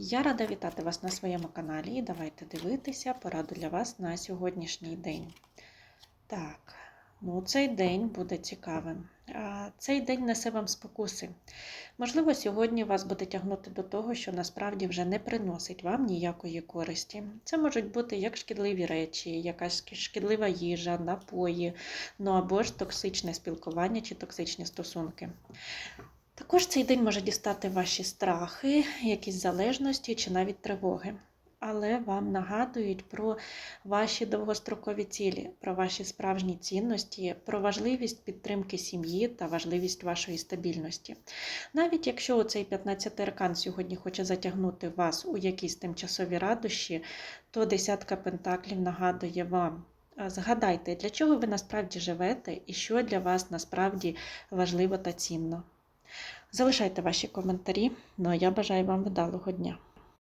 Я рада вітати вас на своєму каналі і давайте дивитися пораду для вас на сьогоднішній день. Так, ну цей день буде цікавим. А Цей день несе вам спокуси. Можливо, сьогодні вас буде тягнути до того, що насправді вже не приносить вам ніякої користі. Це можуть бути як шкідливі речі, якась шкідлива їжа, напої, ну або ж токсичне спілкування чи токсичні стосунки. Також цей день може дістати ваші страхи, якісь залежності чи навіть тривоги. Але вам нагадують про ваші довгострокові цілі, про ваші справжні цінності, про важливість підтримки сім'ї та важливість вашої стабільності. Навіть якщо цей 15 аркан сьогодні хоче затягнути вас у якісь тимчасові радощі, то десятка пентаклів нагадує вам. Згадайте, для чого ви насправді живете і що для вас насправді важливо та цінно. Залишайте ваші коментарі. Ну а я бажаю вам вдалого дня.